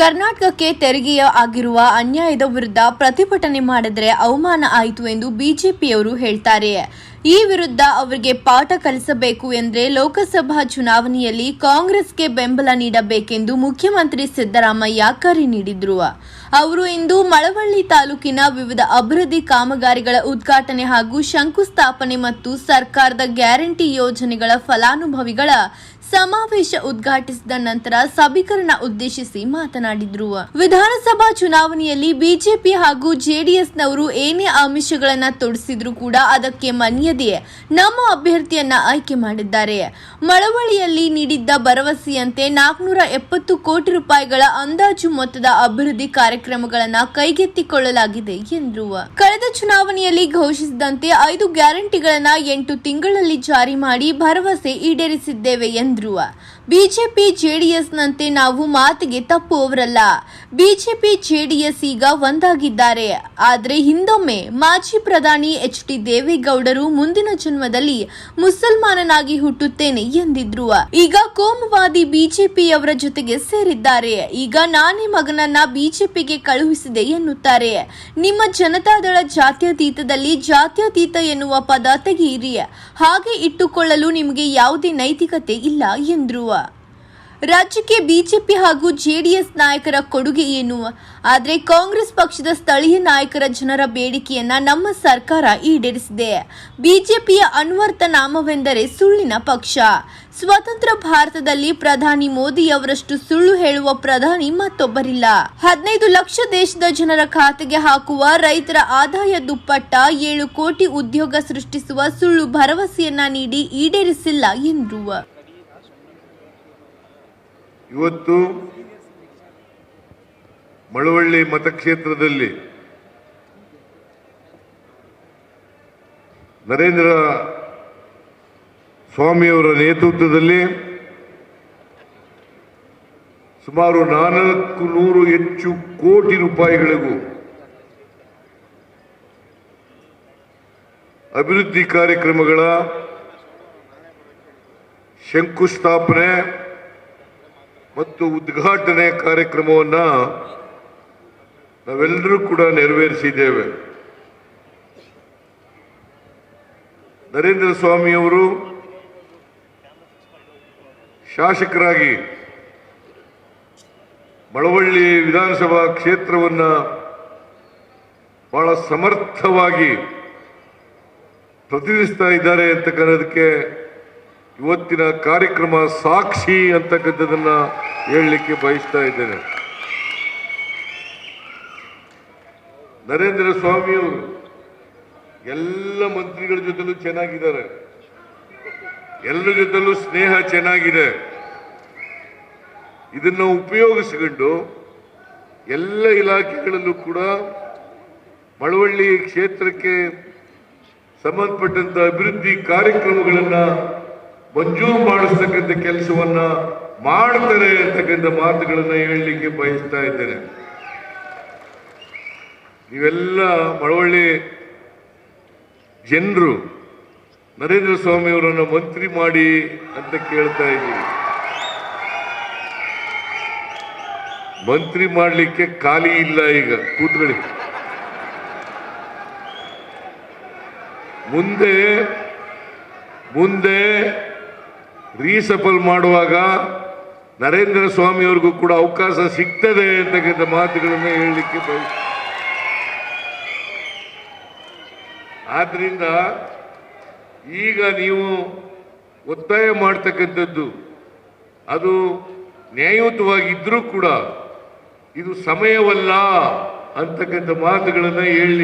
ಕರ್ನಾಟಕಕ್ಕೆ ತೆರಿಗೆಯ ಆಗಿರುವ ಅನ್ಯಾಯದ ವಿರುದ್ಧ ಪ್ರತಿಭಟನೆ ಮಾಡಿದರೆ ಅವಮಾನ ಆಯಿತು ಎಂದು ಬಿಜೆಪಿಯವರು ಹೇಳ್ತಾರೆ. ಈ ವಿರುದ್ಧ ಅವರಿಗೆ ಪಾಠ ಕಲಿಸಬೇಕು ಎಂದರೆ ಲೋಕಸಭಾ ಚುನಾವಣೆಯಲ್ಲಿ ಕಾಂಗ್ರೆಸ್ಗೆ ಬೆಂಬಲ ನೀಡಬೇಕೆಂದು ಮುಖ್ಯಮಂತ್ರಿ ಸಿದ್ದರಾಮಯ್ಯ ಕರೆ ನೀಡಿದ್ರು. ಅವರು ಇಂದು ಮಳವಳ್ಳಿ ತಾಲೂಕಿನ ವಿವಿಧ ಅಭಿವೃದ್ಧಿ ಕಾಮಗಾರಿಗಳ ಉದ್ಘಾಟನೆ ಹಾಗೂ ಶಂಕುಸ್ಥಾಪನೆ ಮತ್ತು ಸರ್ಕಾರದ ಗ್ಯಾರಂಟಿ ಯೋಜನೆಗಳ ಫಲಾನುಭವಿಗಳ ಸಮಾವೇಶ ಉದ್ಘಾಟಿಸಿದ ನಂತರ ಸಭೀಕರಣ ಉದ್ದೇಶಿಸಿ ಮಾತನಾಡಿದ್ರು. ವಿಧಾನಸಭಾ ಚುನಾವಣೆಯಲ್ಲಿ ಬಿಜೆಪಿ ಹಾಗೂ ಜೆಡಿಎಸ್ನವರು ಏನೇ ಆಮಿಷಗಳನ್ನ ತೊಡಿಸಿದ್ರು ಕೂಡ ಅದಕ್ಕೆ ಮನ್ಯದೆ ನಮ್ಮ ಅಭ್ಯರ್ಥಿಯನ್ನ ಆಯ್ಕೆ ಮಾಡಿದ್ದಾರೆ. ಮಳವಳ್ಳಿಯಲ್ಲಿ ನೀಡಿದ್ದ ಭರವಸೆಯಂತೆ ನಾಲ್ಕುನೂರ ಎಪ್ಪತ್ತು ಕೋಟಿ ರೂಪಾಯಿಗಳ ಅಂದಾಜು ಮೊತ್ತದ ಅಭಿವೃದ್ಧಿ ಕಾರ್ಯಕ್ರಮಗಳನ್ನ ಕೈಗೆತ್ತಿಕೊಳ್ಳಲಾಗಿದೆ ಎಂದರು ಕಳೆದ ಚುನಾವಣೆಯಲ್ಲಿ ಘೋಷಿಸಿದಂತೆ ಐದು ಗ್ಯಾರಂಟಿಗಳನ್ನ ಎಂಟು ತಿಂಗಳಲ್ಲಿ ಜಾರಿ ಮಾಡಿ ಭರವಸೆ ಈಡೇರಿಸಿದ್ದೇವೆ ಎಂದರು ಬಿಜೆಪಿ ಜೆಡಿಎಸ್ನಂತೆ ನಾವು ಮಾತಿಗೆ ತಪ್ಪುವವರಲ್ಲ. ಬಿಜೆಪಿ ಜೆಡಿಎಸ್ ಈಗ ಒಂದಾಗಿದ್ದಾರೆ. ಆದರೆ ಹಿಂದೊಮ್ಮೆ ಮಾಜಿ ಪ್ರಧಾನಿ ಎಚ್ ಡಿ ದೇವೇಗೌಡರು ಮುಂದಿನ ಜನ್ಮದಲ್ಲಿ ಮುಸಲ್ಮಾನನಾಗಿ ಹುಟ್ಟುತ್ತೇನೆ ಎಂದಿದ್ರು. ಈಗ ಕೋಮುವಾದಿ ಬಿಜೆಪಿಯವರ ಜೊತೆಗೆ ಸೇರಿದ್ದಾರೆ. ಈಗ ನಾನೇ ಮಗನನ್ನ ಬಿಜೆಪಿಗೆ ಕಳುಹಿಸಿದೆ ಎನ್ನುತ್ತಾರೆ. ನಿಮ್ಮ ಜನತಾದಳ ಜಾತ್ಯತೀತದಲ್ಲಿ ಜಾತ್ಯತೀತ ಎನ್ನುವ ಪದ ತೆಗೆಯಿರಿ. ಹಾಗೆ ಇಟ್ಟುಕೊಳ್ಳಲು ನಿಮಗೆ ಯಾವುದೇ ನೈತಿಕತೆ ಇಲ್ಲ ಎಂದ್ರು. ರಾಜ್ಯಕ್ಕೆ ಬಿಜೆಪಿ ಹಾಗೂ ಜೆಡಿಎಸ್ ನಾಯಕರ ಕೊಡುಗೆ ಏನು? ಆದರೆ ಕಾಂಗ್ರೆಸ್ ಪಕ್ಷದ ಸ್ಥಳೀಯ ನಾಯಕರ ಜನರ ಬೇಡಿಕೆಯನ್ನ ನಮ್ಮ ಸರ್ಕಾರ ಈಡೇರಿಸಿದೆ. ಬಿಜೆಪಿಯ ಅನ್ವರ್ಥ ನಾಮವೆಂದರೆ ಸುಳ್ಳಿನ ಪಕ್ಷ. ಸ್ವತಂತ್ರ ಭಾರತದಲ್ಲಿ ಪ್ರಧಾನಿ ಮೋದಿ ಅವರಷ್ಟು ಸುಳ್ಳು ಹೇಳುವ ಪ್ರಧಾನಿ ಮತ್ತೊಬ್ಬರಿಲ್ಲ. ಹದಿನೈದು ಲಕ್ಷ ದೇಶದ ಜನರ ಖಾತೆಗೆ ಹಾಕುವ ರೈತರ ಆದಾಯ ದುಪ್ಪಟ್ಟ ಏಳು ಕೋಟಿ ಉದ್ಯೋಗ ಸೃಷ್ಟಿಸುವ ಸುಳ್ಳು ಭರವಸೆಯನ್ನ ನೀಡಿ ಈಡೇರಿಸಿಲ್ಲ ಎಂದ್ರು. ಇವತ್ತು ಮಳವಳ್ಳಿ ಮತಕ್ಷೇತ್ರದಲ್ಲಿ ನರೇಂದ್ರ ಸ್ವಾಮಿಯವರ ನೇತೃತ್ವದಲ್ಲಿ ಸುಮಾರು ನಾಲ್ಕು ನೂರು ಹೆಚ್ಚು ಕೋಟಿ ರೂಪಾಯಿಗಳಿಗೂ ಅಭಿವೃದ್ಧಿ ಕಾರ್ಯಕ್ರಮಗಳ ಶಂಕುಸ್ಥಾಪನೆ ಮತ್ತು ಉದ್ಘಾಟನೆ ಕಾರ್ಯಕ್ರಮವನ್ನು ನಾವೆಲ್ಲರೂ ಕೂಡ ನೆರವೇರಿಸಿದ್ದೇವೆ. ನರೇಂದ್ರ ಸ್ವಾಮಿಯವರು ಶಾಸಕರಾಗಿ ಮಳವಳ್ಳಿ ವಿಧಾನಸಭಾ ಕ್ಷೇತ್ರವನ್ನು ಬಹಳ ಸಮರ್ಥವಾಗಿ ಪ್ರತಿನಿಧಿಸ್ತಾ ಇದ್ದಾರೆ ಅಂತಕ್ಕನ್ನೋದಕ್ಕೆ ಇವತ್ತಿನ ಕಾರ್ಯಕ್ರಮ ಸಾಕ್ಷಿ ಅಂತಕ್ಕಂಥದ್ದನ್ನ ಹೇಳಲಿಕ್ಕೆ ಬಯಸ್ತಾ ಇದ್ದೇನೆ. ನರೇಂದ್ರ ಸ್ವಾಮಿಯವರು ಎಲ್ಲ ಮಂತ್ರಿಗಳ ಜೊತೆಲೂ ಚೆನ್ನಾಗಿದ್ದಾರೆ. ಎಲ್ಲರ ಜೊತೆಲೂ ಸ್ನೇಹ ಚೆನ್ನಾಗಿದೆ. ಇದನ್ನು ಉಪಯೋಗಿಸಿಕೊಂಡು ಎಲ್ಲ ಇಲಾಖೆಗಳಲ್ಲೂ ಕೂಡ ಮಳವಳ್ಳಿ ಕ್ಷೇತ್ರಕ್ಕೆ ಸಂಬಂಧಪಟ್ಟಂತ ಅಭಿವೃದ್ಧಿ ಕಾರ್ಯಕ್ರಮಗಳನ್ನ ಮಂಜೂರು ಮಾಡಿಸ್ತಕ್ಕಂಥ ಕೆಲಸವನ್ನ ಮಾಡ್ತಾರೆ ಅಂತಕ್ಕಂಥ ಮಾತುಗಳನ್ನ ಹೇಳಲಿಕ್ಕೆ ಬಯಸ್ತಾ ಇದ್ದೇನೆ. ಇವೆಲ್ಲ ಮಳವಳ್ಳಿ ಜನರು, ನರೇಂದ್ರ ಸ್ವಾಮಿ ಅವರನ್ನ ಮಂತ್ರಿ ಮಾಡಿ ಅಂತ ಕೇಳ್ತಾ ಇದ್ದೀವಿ. ಮಂತ್ರಿ ಮಾಡಲಿಕ್ಕೆ ಖಾಲಿ ಇಲ್ಲ ಈಗ, ಕೂತ್ಕೊಳ್ಳಿ. ಮುಂದೆ ಮುಂದೆ ರೀಸಫಲ್ ಮಾಡುವಾಗ ನರೇಂದ್ರ ಸ್ವಾಮಿ ಅವ್ರಿಗೂ ಕೂಡ ಅವಕಾಶ ಸಿಗ್ತದೆ ಅಂತಕ್ಕಂಥ ಮಾತುಗಳನ್ನು ಹೇಳಲಿಕ್ಕೆ ಬಯ ಆದ್ರಿಂದ ಈಗ ನೀವು ಒತ್ತಾಯ ಮಾಡ್ತಕ್ಕಂಥದ್ದು, ಅದು ನ್ಯಾಯಯುತವಾಗಿದ್ದರೂ ಕೂಡ ಇದು ಸಮಯವಲ್ಲ ಅಂತಕ್ಕಂಥ ಮಾತುಗಳನ್ನು ಹೇಳಿ